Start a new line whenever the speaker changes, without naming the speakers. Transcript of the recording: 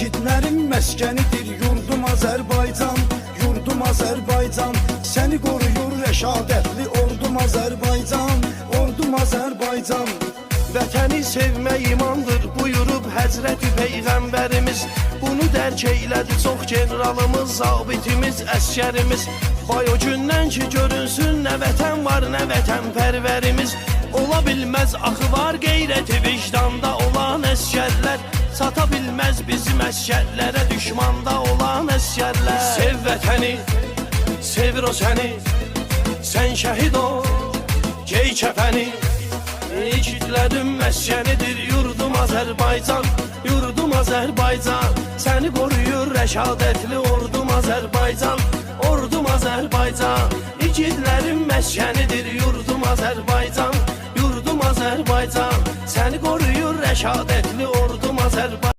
Yiğitlerin məskənidir yurdum Azərbaycan Yurdum Azərbaycan Səni qoruyur rəşadətli ordum Azərbaycan Ordum Azərbaycan
Vətəni sevmək imandır buyurub Həzrəti Peyğəmbərimiz. Bunu dərk eylədi çox generalımız, zabitimiz, əskərimiz Vay o gündən ki görünsün nə vətən var, nə vətən pərvərimiz Ola bilməz axı var qeyrəti vicdanda əskərlər Sata bilməz bizim əskərlərə düşmanda olan əskərlər Sev vətəni, sevir o səni Sən şəhid ol, gey kəfəni İkidlərim məskənidir yurdum Azərbaycan Yurdum Azərbaycan Səni qoruyur rəşadətli ordum Azərbaycan Ordum Azərbaycan İkidlərim məskənidir yurdum Azərbaycan Yurdum Azərbaycan Səni qoruyur rəşadətli ordum Azərbaycan